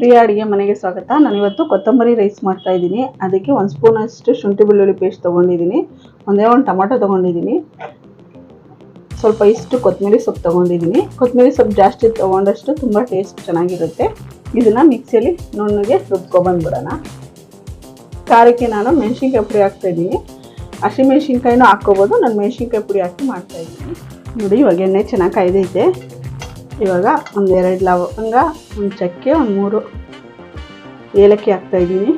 ಪ್ರಿಯ ಅಡುಗೆ ಮನೆಗೆ ಸ್ವಾಗತ. ನಾನು ಇವತ್ತು ಕೊತ್ತಂಬರಿ ರೈಸ್ ಮಾಡ್ತಾ ಇದ್ದೀನಿ. ಅದಕ್ಕೆ ಒಂದು ಸ್ಪೂನ್ ಅಷ್ಟು ಶುಂಠಿ ಬೆಳ್ಳುಳ್ಳಿ ಪೇಸ್ಟ್ ತೊಗೊಂಡಿದ್ದೀನಿ. ಒಂದೇ ಒಂದು ಟೊಮಾಟೊ ತೊಗೊಂಡಿದ್ದೀನಿ. ಸ್ವಲ್ಪ ಇಷ್ಟು ಕೊತ್ತಂಬರಿ ಸೊಪ್ಪು ತೊಗೊಂಡಿದ್ದೀನಿ. ಕೊತ್ತಂಬರಿ ಸೊಪ್ಪು ಜಾಸ್ತಿ ತೊಗೊಂಡಷ್ಟು ತುಂಬ ಟೇಸ್ಟ್ ಚೆನ್ನಾಗಿರುತ್ತೆ. ಇದನ್ನು ಮಿಕ್ಸಿಯಲ್ಲಿ ನುಣ್ಣಗೆ ರುಬ್ಕೊಬಂದ್ಬಿಡೋಣ ಖಾರಕ್ಕೆ ನಾನು ಮೆಣಸಿನ್ಕಾಯಿ ಪುಡಿ ಹಾಕ್ತಾಯಿದ್ದೀನಿ ಹಸಿಮೆಣ್ಸಿನ್ಕಾಯಿನೂ ಹಾಕ್ಕೋಬೋದು. ನಾನು ಮೆಣಸಿನ್ಕಾಯಿ ಪುಡಿ ಹಾಕಿ ಮಾಡ್ತಾಯಿದ್ದೀನಿ ನೋಡಿ ಇವಾಗ ಎಣ್ಣೆ ಚೆನ್ನಾಗಿ ಕಾಯ್ದೈತೆ. ಇವಾಗ ಒಂದು ಎರಡು ಲವಂಗ, ಒಂದು ಚಕ್ಕೆ, ಒಂದು ಮೂರು ಏಲಕ್ಕಿ ಹಾಕ್ತಾಯಿದ್ದೀನಿ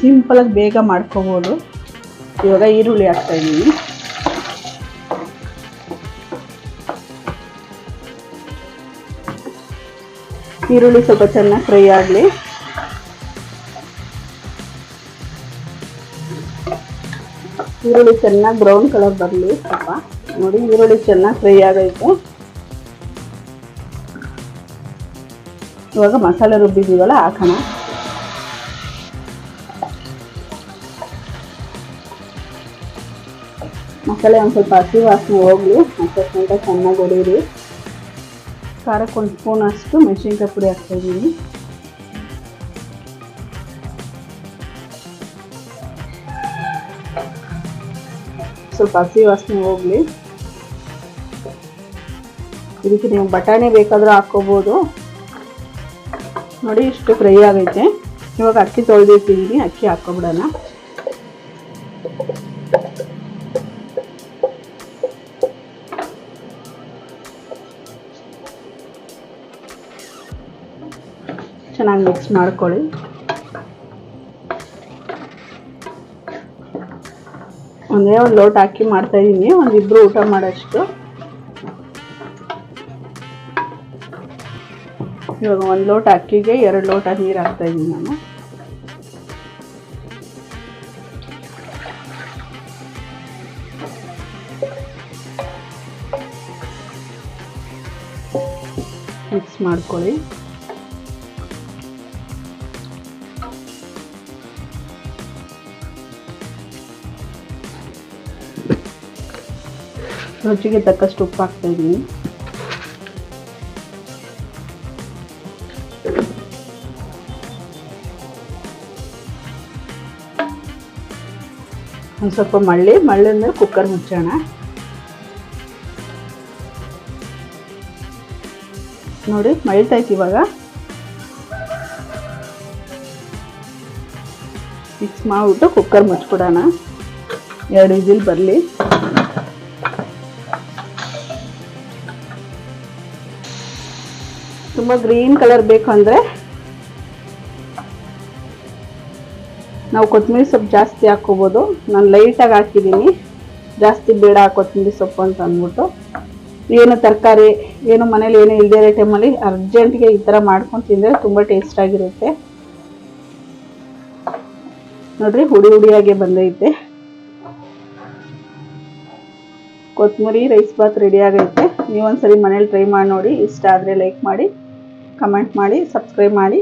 ಸಿಂಪಲಾಗಿ ಬೇಗ ಮಾಡ್ಕೋಬೋದು. ಇವಾಗ ಈರುಳ್ಳಿ ಹಾಕ್ತಾಯಿದ್ದೀನಿ ಈರುಳ್ಳಿ ಸ್ವಲ್ಪ ಚೆನ್ನಾಗಿ ಫ್ರೈ ಆಗಲಿ. ಈರುಳ್ಳಿ ಚೆನ್ನಾಗಿ ಬ್ರೌನ್ ಕಲರ್ ಬರಲಿ ಸ್ವಲ್ಪ. ನೋಡಿ, ಈರುಳ್ಳಿ ಚೆನ್ನಾಗಿ ಫ್ರೈ ಆಗೈತೆ. ಇವಾಗ ಮಸಾಲೆ ರುಬ್ಬಿದ್ದೀವಲ್ಲ ಹಾಕೋಣ ಮಸಾಲೆ ಒಂದು ಸ್ವಲ್ಪ ಹಸಿ ವಾಸನೆ ಹೋಗಲಿ, ಮತ್ತೆ ಗಂಟೆ ಚೆನ್ನಾಗಿ ಹೊಡೀರಿ ಖಾರಕ್ಕೆ ಒಂದು ಸ್ಪೂನ್ ಅಷ್ಟು ಮೆಣಸಿನ್ಕಾಯಿ ಪುಡಿ ಹಾಕ್ತಾಯಿದ್ದೀನಿ ಸ್ವಲ್ಪ ಹಸಿ ವಾಸನೆ ಹೋಗ್ಲಿ. ಇದಕ್ಕೆ ನೀವು ಬಟಾಣಿ ಬೇಕಾದರೂ ಹಾಕ್ಕೋಬೋದು. ನೋಡಿ ಇಷ್ಟು ಫ್ರೈ ಆಗೈತೆ. ಇವಾಗ ಅಕ್ಕಿ ತೊಳೆದಿಟ್ಟಿದ್ದೀನಿ ಅಕ್ಕಿ ಹಾಕ್ಕೊಬಿಡೋಣ. ಚೆನ್ನಾಗಿ ಮಿಕ್ಸ್ ಮಾಡ್ಕೊಳ್ಳಿ. ಒಂದೇ ಒಂದು ಲೋಟ ಹಾಕಿ ಮಾಡ್ತಾ ಇದ್ದೀನಿ ಒಂದಿಬ್ರು ಊಟ ಮಾಡೋಷ್ಟು. ಇವಾಗ ಒಂದು ಲೋಟ ಅಕ್ಕಿಗೆ ಎರಡು ಲೋಟ ನೀರು ಹಾಕ್ತಾ ಇದ್ದೀನಿ ನಾನು. ಮಿಕ್ಸ್ ಮಾಡ್ಕೊಳ್ಳಿ. ರುಚಿಗೆ ತಕ್ಕಷ್ಟು ಉಪ್ಪು ಹಾಕ್ತಾ ಇದ್ದೀನಿ. ಒಂದು ಸ್ವಲ್ಪ ಮಳ್ಳಿ ಮಳ್ಳಿ ಅಂದರೆ ಕುಕ್ಕರ್ ಮುಚ್ಚೋಣ. ನೋಡಿ ಮಳಿತೈತಿ ಇವಾಗ. ಮಿಕ್ಸ್ ಮಾಡಿಬಿಟ್ಟು ಕುಕ್ಕರ್ ಮುಚ್ಚಿಬಿಡೋಣ. ಎರಡು ಇದಿಲ್ ಬರಲಿ. ತುಂಬ ಗ್ರೀನ್ ಕಲರ್ ಬೇಕು ಅಂದರೆ ನಾವು ಕೊತ್ತಂಬರಿ ಸೊಪ್ಪು ಜಾಸ್ತಿ ಹಾಕ್ಕೋಬೋದು. ನಾನು ಲೈಟಾಗಿ ಹಾಕಿದ್ದೀನಿ. ಜಾಸ್ತಿ ಬೇಡ ಕೊತ್ತಂಬರಿ ಸೊಪ್ಪು ಅಂತ ಅಂದ್ಬಿಟ್ಟು. ಏನು ತರಕಾರಿ, ಏನು ಮನೇಲಿ ಏನೂ ಇಲ್ಲದೇ ಇರೋ ಟೈಮಲ್ಲಿ ಅರ್ಜೆಂಟ್ಗೆ ಈ ಥರ ಮಾಡ್ಕೊಂಡು ತಿಂದರೆ ತುಂಬ ಟೇಸ್ಟಾಗಿರುತ್ತೆ ನೋಡ್ರಿ, ಹುಡಿ ಹುಡಿಯಾಗೆ ಬಂದೈತೆ. ಕೊತ್ತಂಬರಿ ರೈಸ್ ಬಾತ್ ರೆಡಿ ಆಗೈತೆ. ನೀವೊಂದ್ಸರಿ ಮನೇಲಿ ಟ್ರೈ ಮಾಡಿ ನೋಡಿ. ಇಷ್ಟ ಆದರೆ ಲೈಕ್ ಮಾಡಿ. ಕಮೆಂಟ್ ಮಾಡಿ ಸಬ್ಸ್ಕ್ರೈಬ್ ಮಾಡಿ.